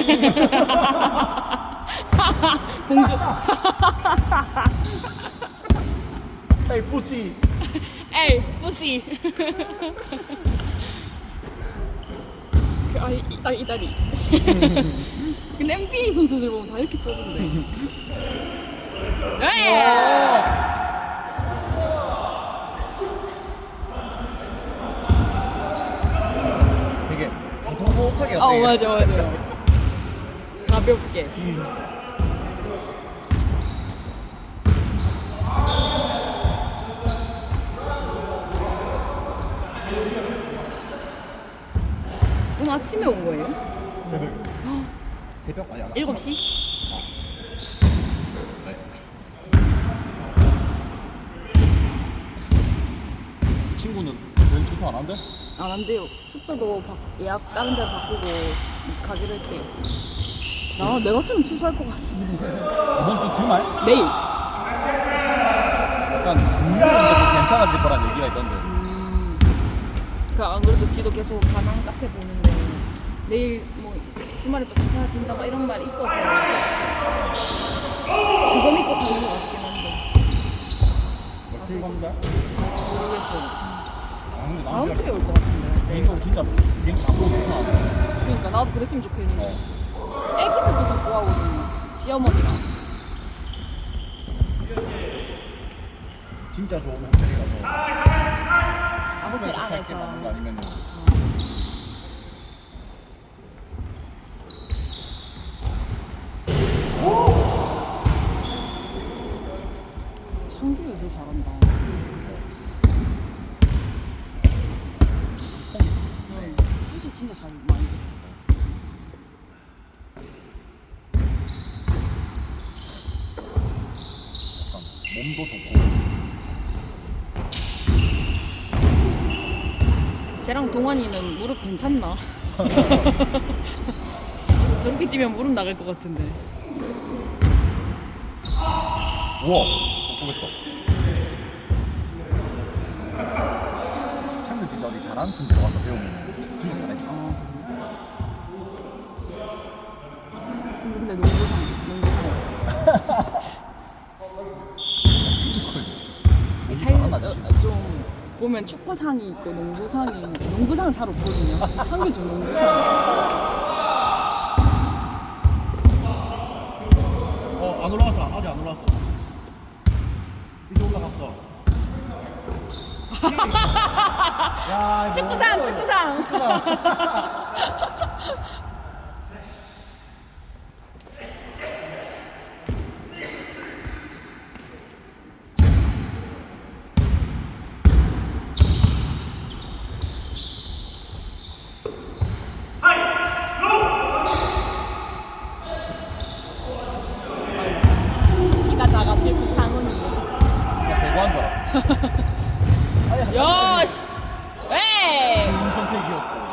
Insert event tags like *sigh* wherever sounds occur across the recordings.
*laughs* 공주. *laughs* 에이 pussy. 에이, 뿌시. 그, 아, 이, 아, 이 다리. *laughs* 근데 NBA 선수들 보면 다 이렇게 써던데. 네! 되게 가성호흡하게 어, 맞아, 맞아. 가볍게. 오늘 아침에 온 거예요? 새벽 아니야? 7시? 친구는 웬 취소 안 한대? 아, 안 돼요. 숙소도 바, 예약 다른 데로 바꾸고 가기로 했대요. 나, 내가 좀 취소할 것 같은데. 이번 주 주말? 내일. 약간 괜찮아질 거란 얘기가 있던데. 음, 그안 그래도 지도 계속 가난 카페 보는데 내일 뭐 주말에 또 괜찮아진다 막 이런 말이 있어서 그거 믿고 가는 것 같긴 한데? 모르겠어요. 아, 근데 다음 주에 올 것 같은데. 개인적으로 진짜 비행기 안 보고 괜찮아. 그러니까 나도 그랬으면 좋겠는데. 애기들도 다 좋아하거든요. 시어머니랑. 진짜 좋은 호텔이라서. 아무튼 숙소에서 살게 안에서. 나는 거 아니면은. 창규 요새 잘한다. 응. 슛이 진짜 잘 많이 돼. 몸도 좋고. 쟤랑 동환이는 무릎 괜찮나? *laughs* 저렇게 뛰면 무릎 나갈 것 같은데. 우와! 못 보겠다. 창은 진짜 어디 잘하는 팀 들어가서 배우면 진짜 잘해줘. 어. 근데 농구상, 농구상. *laughs* 피지컬. 살, 잘하나 어, 진짜. 좀 보면 축구상이 있고 농구상이 있는데 농구상 잘 없거든요. 좀 농구상. 어, 안 올라왔어. 아직 안 올라왔어. 이제 올라갔어. *laughs* 야, 이거 축구상, 축구상.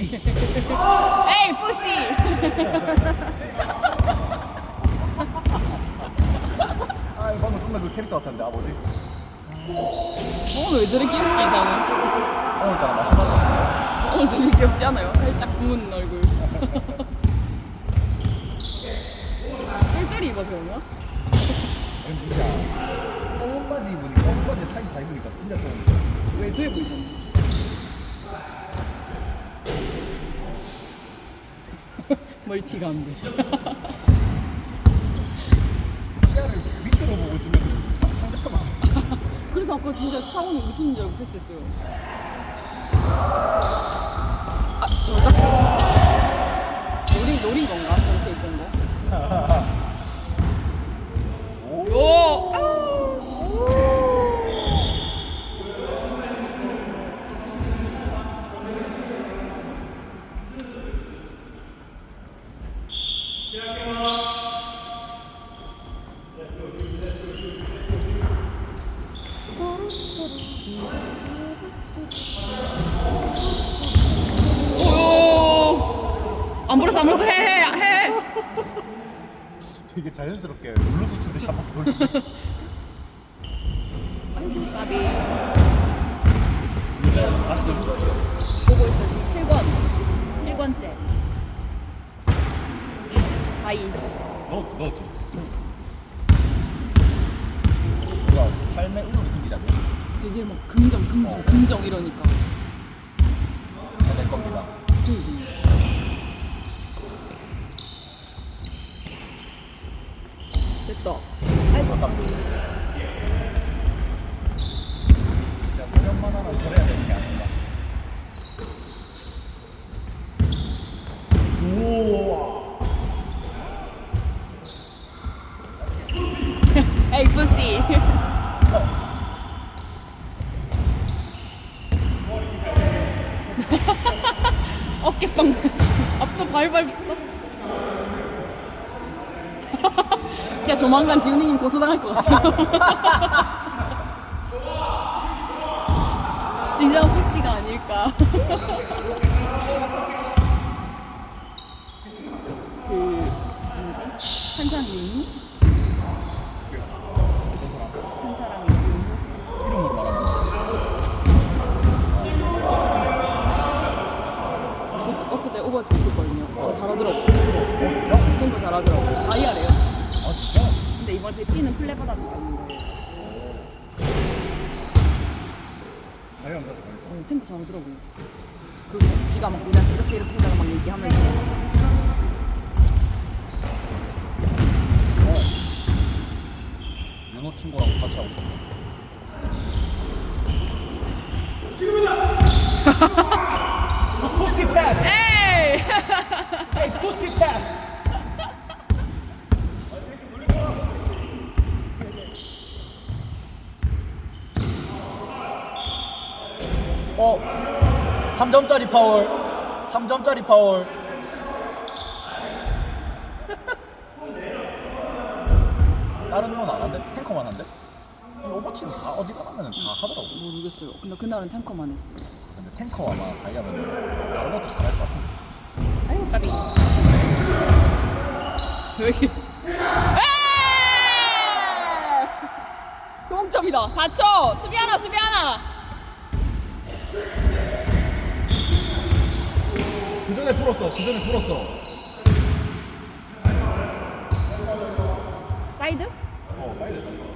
에이, 푸시! 아, 이거 방금 존나 그 캐릭터 같은데, 아버지. 오늘 왜 저렇게 귀엽지, 이상은? 오늘 따라 마시멜로. 오늘 되게 귀엽지 않아요? 살짝 부은 얼굴. *laughs* 쫄쫄이 입어서 그런가? 진짜. 검은 바지 입으니까, 검은 바지에 타이 다 입으니까 진짜 좀. 왜소해 보이잖아. 멀티가 안 돼. 시야를 밑으로 보고 있으면 상대편 맞아. *laughs* 그래서 아까 진짜 사원이 우리 팀인 줄 알고 패스했어요. 아, 저작 노린, 노린 건가? 저렇게 있던 거? *laughs* 오! 아! 안 불었어 안 불었어 해해 해. 되게 자연스럽게 블루스 추듯이 한번 돌리고. 봤음 보고 있어 지금 7권 7권째. 다이. 넣었지 넣었지 뭐야 삶의 의욕이 생기자고 되게 막 긍정 긍정 긍정 이러니까. 될 겁니다 그 됐다. 아이고 아깝다 진짜 소년만 하나 저래야 되는 게 아닌가 우와 에이 pussy. *laughs* 어깨 빵 맞지? 앞도 발발 붙어. *laughs* 진짜 조만간 지훈이님 고소당할 것 같아요. *laughs* 진정한 푸시가 아닐까. 그 뭐지? 한 사람 윤무? 어떤 사람? 한 사람이 윤무? 이름으로 말하면 어, 엊그제 오버워치 봤었거든요. 어, 잘하더라고. 어 진짜? 템포 잘하더라고. 다이아래요. 아 진짜? 근데 이번 배치는 플레 받았는데 아니 감사합니다 어, 템포 잘하더라고. 그리고 지가 막 우리한테 이렇게 이렇게 해다가 막 얘기하면서 어. 윤호 친구랑 같이 하고 싶어. 지금이다. 어, 3점짜리 파울. 3점짜리 파울. *laughs* 다른 건 안 한대? 탱커만 한대? 오버치는 다 어디 가면은 다 하더라고. 모르겠어요. 근데 그날은 탱커만 했어요. 근데 탱커 아마 다이아면 다른 것도 잘할 것 같은데. 아이고 까비. 왜 이렇게? 에이! 동점이다. 4초. 수비 하나, 수비 하나. 그 전에 풀었어. 그 전에 풀었어. 사이드? 어, 사이드.